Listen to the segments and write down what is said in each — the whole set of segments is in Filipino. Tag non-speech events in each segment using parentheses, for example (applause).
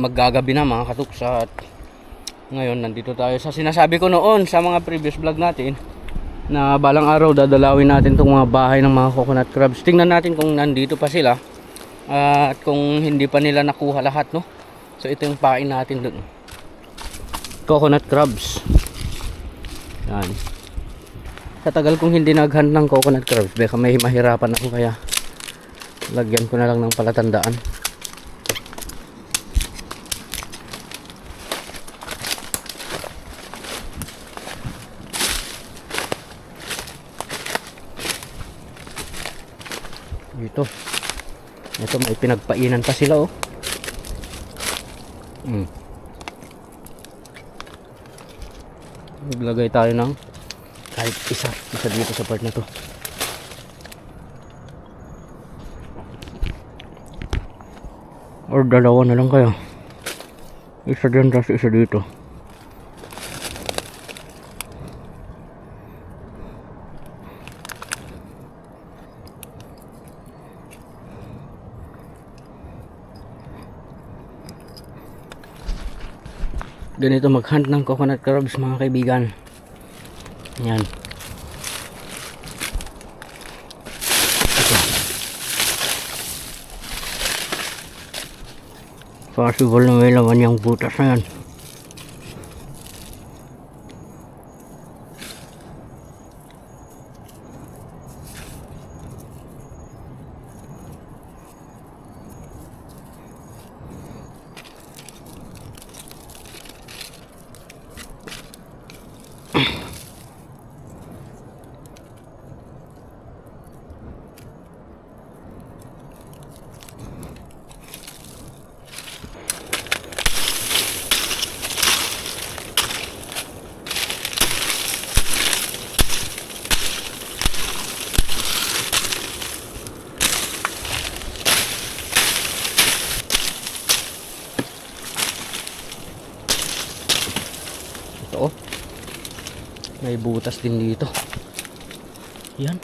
maggagabi na mga katuksa. At ngayon nandito tayo sa sinasabi ko noon sa mga previous vlog natin na balang araw dadalawin natin tong mga bahay ng mga coconut crabs. Tingnan natin kung nandito pa sila at kung hindi pa nila nakuha lahat no? So ito yung pain natin dun. Coconut crabs. Yan. Sa tagal kong hindi naghunt ng coconut crabs baka may mahirapan ako kaya lagyan ko na lang ng palatandaan dito ito may pinagpainan pa sila oh. Mm. maglagay tayo ng kahit isa isa dito sa part na to. Or dalawa na lang kaya. Isa dyan tapos isa dito ganito mag-hunt ng coconut crabs mga kaibigan. Yan Ito. possible na may laman yung butas na yan ito oh may butas din dito yan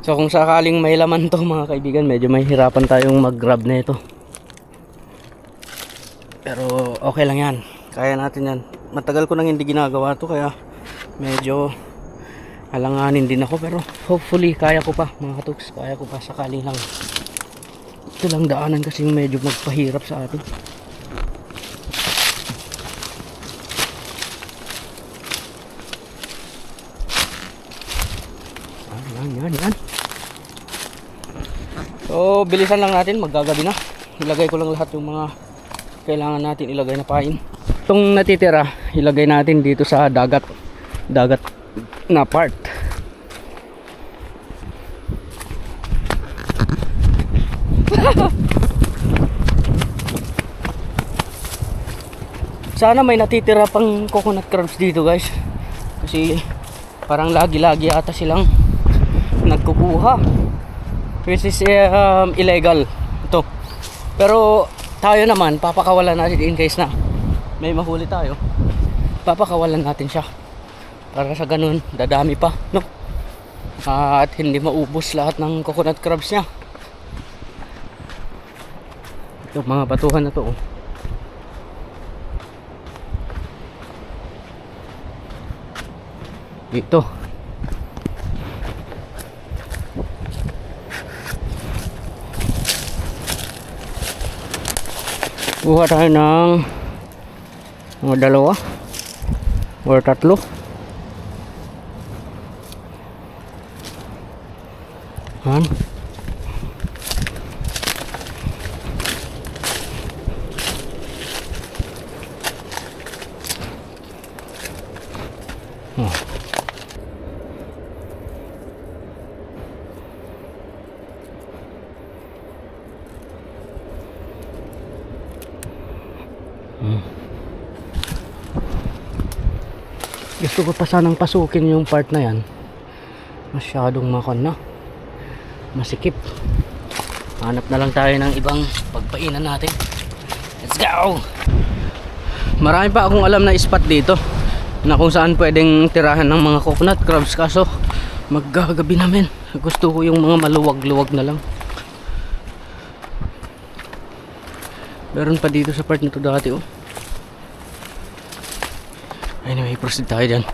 So kung sakaling may laman to mga kaibigan, medyo may hirapan tayong mag-grab na ito. Pero okay lang yan. Kaya natin yan. Matagal ko nang hindi ginagawa to kaya medyo alanganin din ako pero hopefully kaya ko pa mga katuks. Kaya ko pa sakali lang. Ito lang daanan kasi medyo magpahirap sa atin. Yan, yan, yan. So, bilisan lang natin. Maggagabi na. Ilagay ko lang lahat yung mga kailangan natin ilagay na pain. Itong natitira, ilagay natin dito sa dagat. Dagat na part. Sana may natitira pang coconut crabs dito guys. Kasi parang lagi-lagi ata silang nagkukuha. Which is um, illegal. Ito. Pero tayo naman, papakawalan natin in case na may mahuli tayo. Papakawalan natin siya. Para sa ganun, dadami pa. No? at hindi maubos lahat ng coconut crabs niya. Ito, mga batuhan na to. Oh. Dito. Kuha tayo ng mga dalawa or tatlo. Han. Gusto ko pa sanang pasukin yung part na yan. Masyadong makon na. Masikip. Hanap na lang tayo ng ibang pagpainan natin. Let's go! Marami pa akong alam na spot dito na kung saan pwedeng tirahan ng mga coconut crabs kaso maggagabi namin. Gusto ko yung mga maluwag-luwag na lang. Meron pa dito sa part nito dati oh. Anyway, proceed tayo dyan.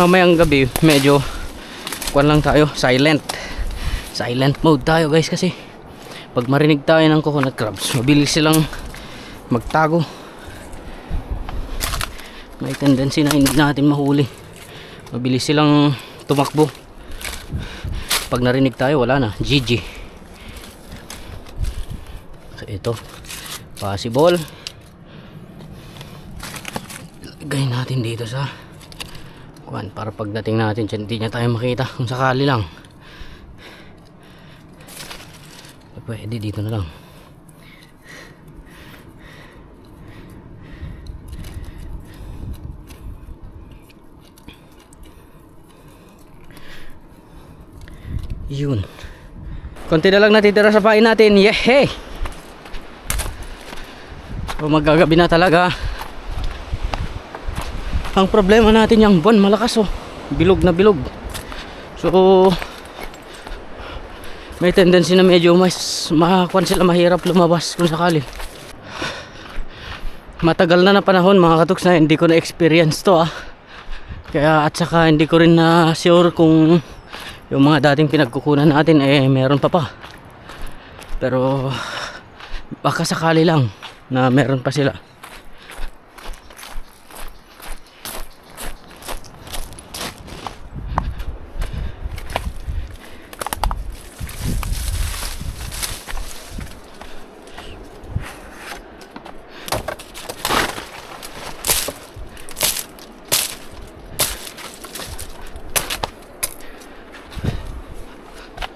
Mamayang gabi, medyo kuan lang tayo, silent. Silent mode tayo guys kasi pag marinig tayo ng coconut crabs, mabilis silang magtago. May tendency na hindi natin mahuli. Mabilis silang tumakbo. Pag narinig tayo, wala na. GG. So ito, possible. Ilagay natin dito sa kuan para pagdating natin dyan, hindi niya tayo makita kung sakali lang. Pwede dito na lang. Yun. Konti na lang natitira sa pain natin. Yehey! So magagabi na talaga. Ang problema natin yung buwan malakas oh. Bilog na bilog. So may tendency na medyo mas makakuan sila mahirap lumabas kung sakali. Matagal na na panahon mga katuks na hindi ko na experience to ah. Kaya at saka hindi ko rin na sure kung yung mga dating pinagkukunan natin eh meron pa pa. Pero baka sakali lang na meron pa sila.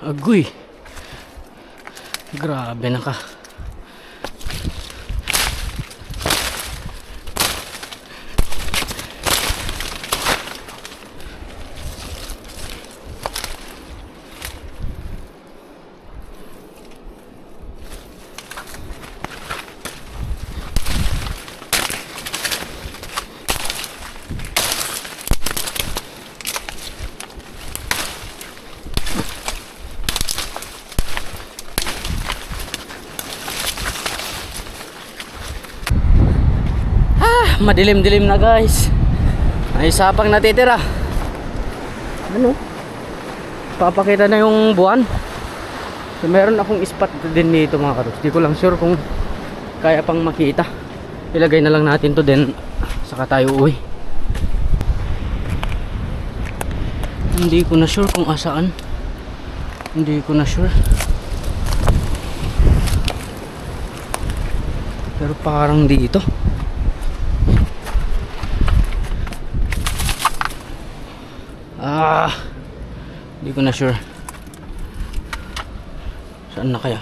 Agoy. Grabe na ka. Madilim-dilim na guys. May sapang natitira. Ano? Papakita na yung buwan. So, meron akong spot din dito mga katos. Di ko lang sure kung kaya pang makita. Ilagay na lang natin to din saka tayo uwi. Hindi ko na sure kung asaan. Hindi ko na sure. Pero parang dito. Ah, hindi ko na sure. Saan na kaya?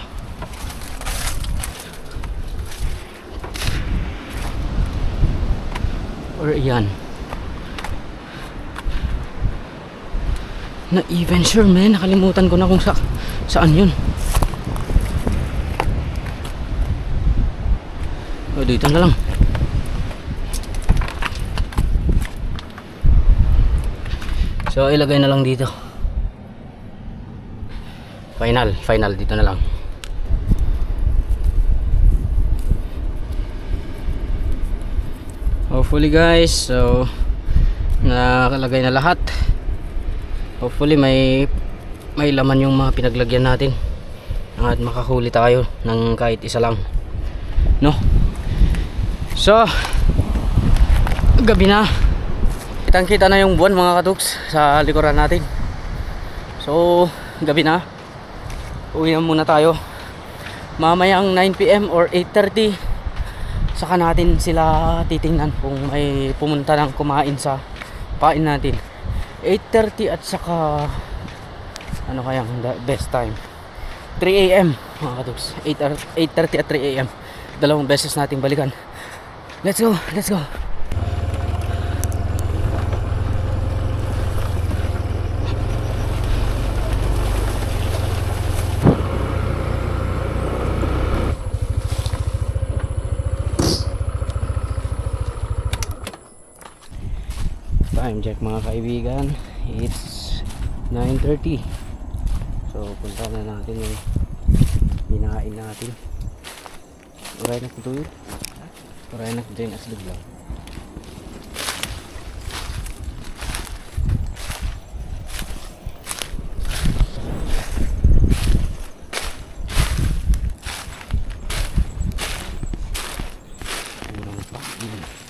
Or yan. Na even sure man, nakalimutan ko na kung sa saan yun. O dito na lang. So ilagay na lang dito. Final, final dito na lang. Hopefully guys, so nakalagay na lahat. Hopefully may may laman yung mga pinaglagyan natin. At makahuli tayo ng kahit isa lang. No? So, gabi na. Kitang kita na yung buwan mga katuks sa likuran natin. So, gabi na. Uwi na muna tayo. Mamayang 9pm or 8.30 saka natin sila titingnan kung may pumunta ng kumain sa pain natin 8.30 at saka ano kayang best time 3 a.m. mga katuks 8 ar- 8.30 at 3 a.m. dalawang beses nating balikan let's go let's go time check mga kaibigan. It's 9.30 so punta na natin yung binain natin. Uray na kutuyo uray na kutuyo na silog lang Kurang pa. Yun.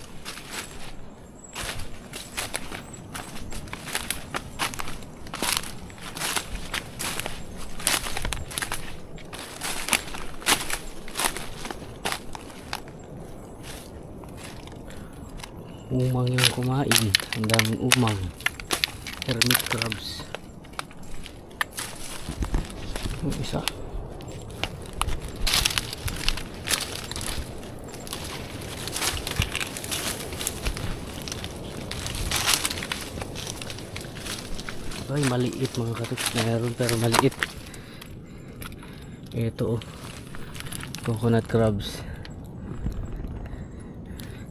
Umang yung kumain. Ang daming umang. Hermit crabs. Yung isa. Ay maliit mga katuks meron pero maliit. Ito oh. Coconut crabs.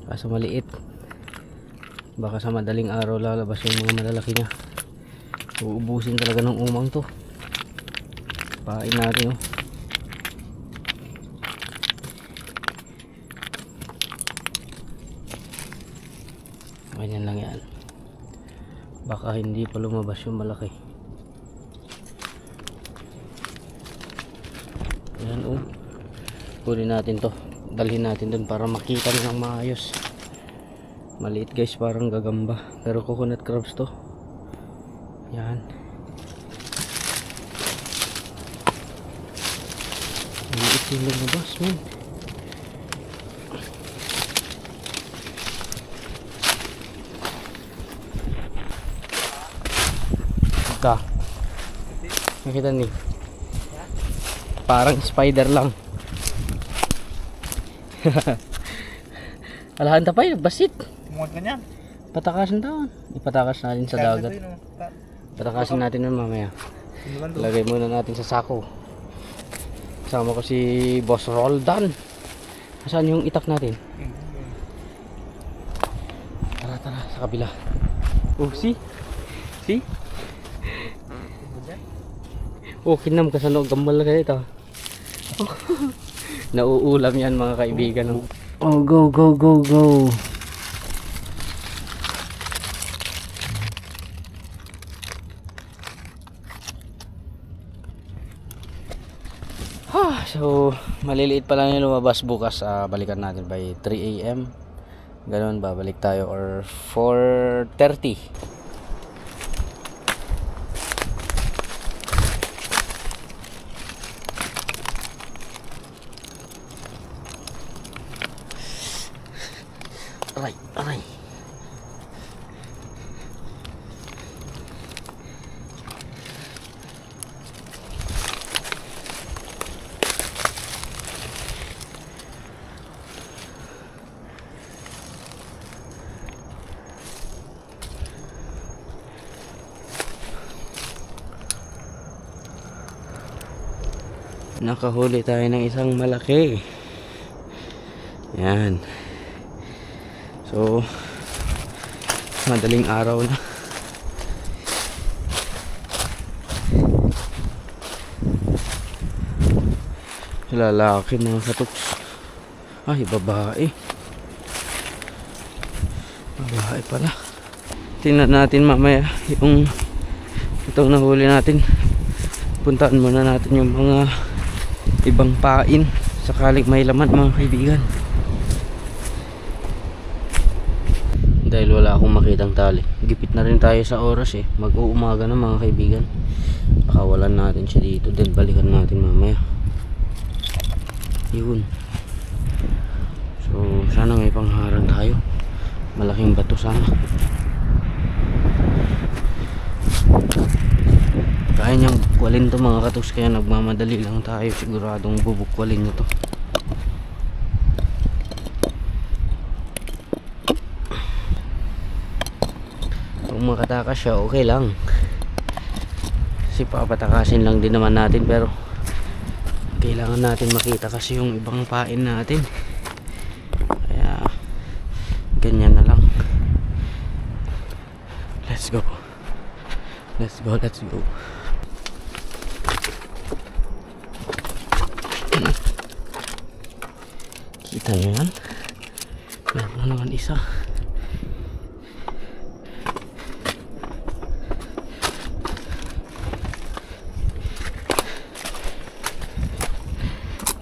Kaso maliit baka sa madaling araw lalabas yung mga malalaki niya. Uubusin talaga ng umang to. Pain natin oh. Ganyan lang yan. Baka hindi pa lumabas yung malaki. Yan oh. Kunin natin to. Dalhin natin dun para makita ng maayos maliit guys parang gagamba. Pero coconut crabs to. Yan. Maliit yung lumabas man. Ka nakita ni. Parang spider lang. (laughs) Alahan tapay basit Tumuot ka niyan. Patakasin taon. Ipatakas natin sa dagat. Patakasin natin nun mamaya. Lagay muna natin sa sako. Kasama ko si Boss Roldan. Saan yung itak natin? Tara, tara, sa kabila. Oh, see? See? Oh, kinam ka sa loob. Gambal ka ito. (laughs) Nauulam yan mga kaibigan. Oh, go, go, go, go. Ah, so maliliit pa lang yung lumabas bukas ah, balikan natin by 3 a.m. Ganon babalik tayo or 4.30 Nakahuli tayo ng isang malaki. Yan. So, madaling araw na. Lalaki mga katuks. Ay, babae. Babae pala. Tingnan natin mamaya yung itong nahuli natin. Puntaan muna natin yung mga ibang pain. Sakaling may laman mga kaibigan. Dahil wala akong makitang tali. Gipit na rin tayo sa oras eh. Mag uumaga na mga kaibigan. Pakawalan natin siya dito. Dahil balikan natin mamaya. Yun. So sana may pangharang tayo. Malaking bato sana. Kaya niyang bukwalin to mga katoks kaya nagmamadali lang tayo siguradong bubukwalin niya to. Kung makatakas siya okay lang. Kasi papatakasin lang din naman natin pero kailangan natin makita kasi yung ibang pain natin. Kaya ganyan na lang. Let's go. Let's go, let's go. Kita nyo yan? Meron na naman isa.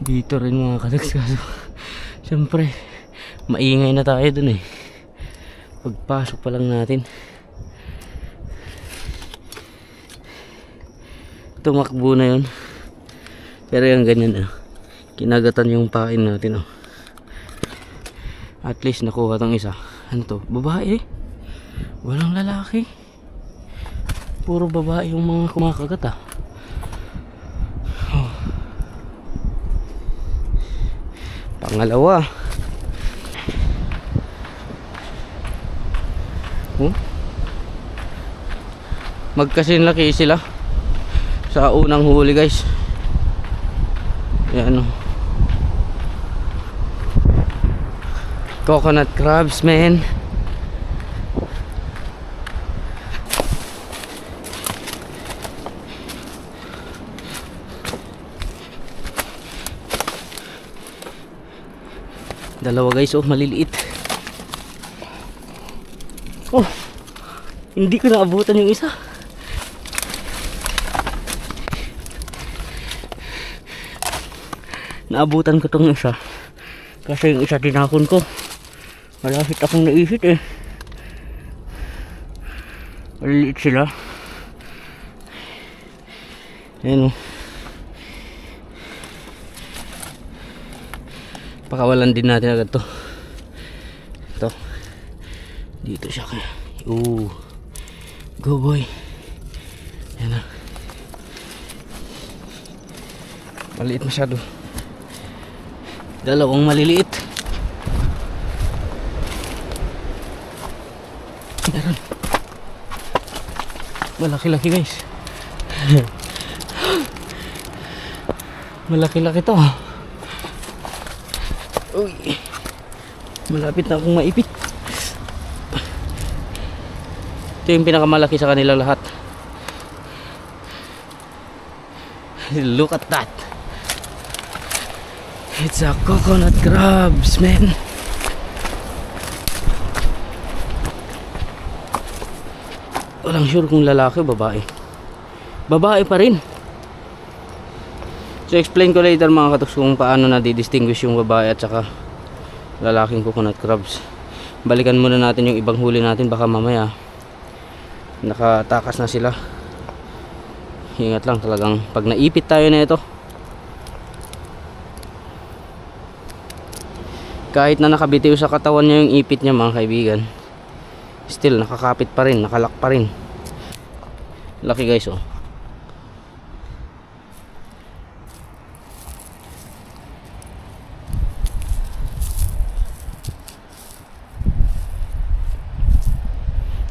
Dito rin mga kadags (laughs) kaso. Siyempre, maingay na tayo dun eh. Pagpasok pa lang natin. Tumakbo na yun. Pero yung ganyan ah. Kinagatan yung pain natin oh. At least nakuha tong isa. Ano to? Babae. Walang lalaki. Puro babae yung mga kumakagat ah. Oh. Pangalawa. Oh. Magkasinlaki sila sa unang huli guys. Yan oh. Coconut crabs man. Dalawa guys, oh, maliliit. Oh, hindi ko naabutan yung isa. Naabutan ko tong isa. Kasi yung isa tinakon ko. Malapit akong naisip eh. Maliliit sila. Ayan oh. Pakawalan din natin agad to. Ito. Dito siya kaya. Ooh. Go boy. Yan na. Maliit masyado. Dalawang maliliit. Meron. Malaki-laki guys. (laughs) Malaki-laki to. Uy. Malapit na akong maipit. Ito yung pinakamalaki sa kanila lahat. Look at that. It's a coconut crabs, man. Walang sure kung lalaki o babae. Babae pa rin. So explain ko later mga katoks kung paano na di-distinguish yung babae at saka lalaking coconut crabs. Balikan muna natin yung ibang huli natin baka mamaya nakatakas na sila. Ingat lang talagang pag naipit tayo na ito kahit na nakabitiw sa katawan niya yung ipit niya mga kaibigan still nakakapit pa rin nakalak pa rin. Laki guys oh.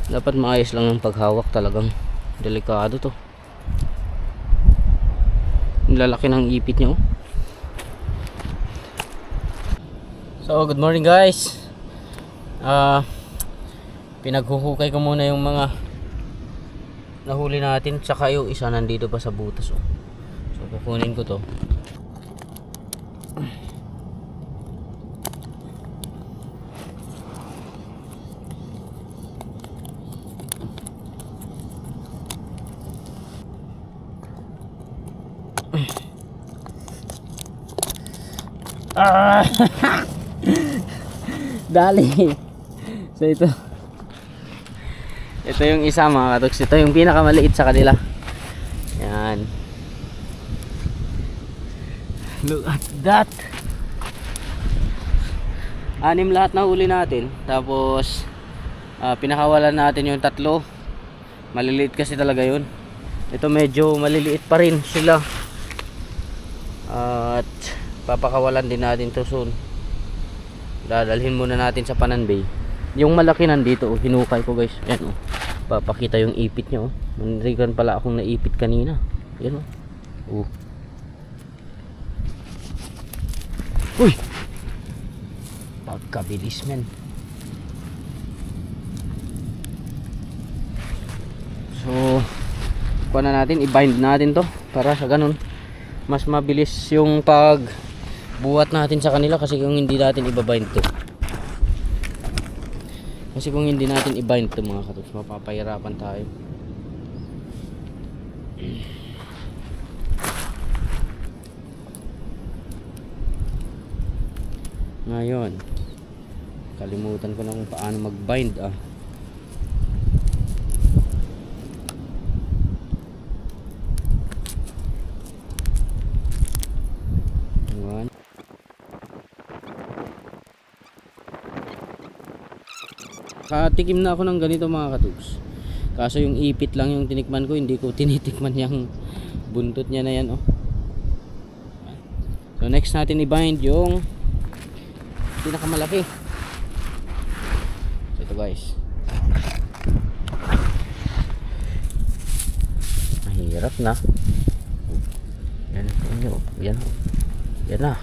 Dapat maayos lang ang paghawak talagang delikado to. Lalaki ng ipit niya oh. So, good morning guys. Ah, pinaghuhukay ko muna yung mga nahuli natin tsaka yung isa nandito pa sa butas oh. So, kukunin ko to. Ah! (laughs) Dali. So ito. Ito yung isa mga katoks. Ito yung pinakamaliit sa kanila. Yan. Look at that. Anim lahat na huli natin. Tapos Ah, pinakawalan natin yung tatlo. Maliliit kasi talaga yun. Ito medyo maliliit pa rin sila. at papakawalan din natin to soon. Dadalhin muna natin sa Pananbay. Yung malaki nandito, oh, hinukay ko guys. Ayan oh. Papakita yung ipit niya oh. Manrigan pala akong naipit kanina. Ayan oh. Oh. Uy! Pagkabilis men. So, kuha na natin, i-bind natin to para sa ganun mas mabilis yung pag buhat natin sa kanila kasi kung hindi natin ibabind to kasi kung hindi natin i-bind to mga katuks mapapahirapan tayo. Ngayon kalimutan ko na kung paano mag-bind ah Katikim na ako ng ganito mga katugs. Kaso yung ipit lang yung tinikman ko, hindi ko (laughs) tinitikman yung buntot niya na yan oh. So next natin i-bind yung pinakamalaki. So ito guys. Mahirap na. Yan, yan, yan, yan. Yan na.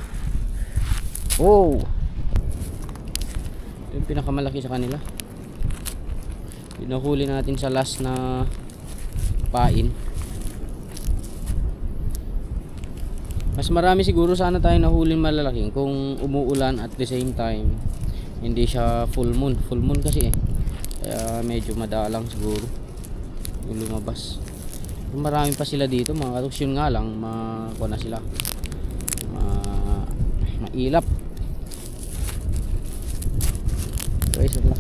Wow! Ito yung pinakamalaki sa kanila. Pinahuli natin sa last na pain. Mas marami siguro sana tayo nahulin malalaking kung umuulan at the same time hindi siya full moon. Full moon kasi eh. Kaya medyo madalang siguro yung lumabas. Marami pa sila dito mga katuks yun nga lang makuha na sila ma mailap guys ang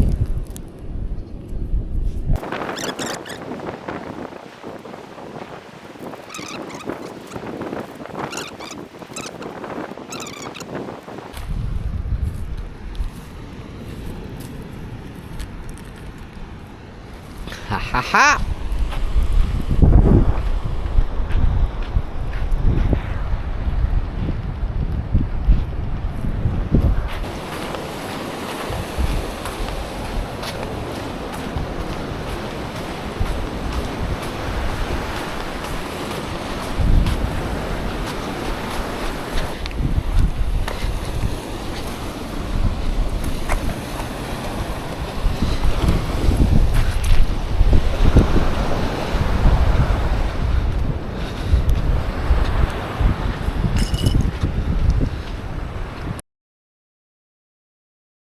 ha ha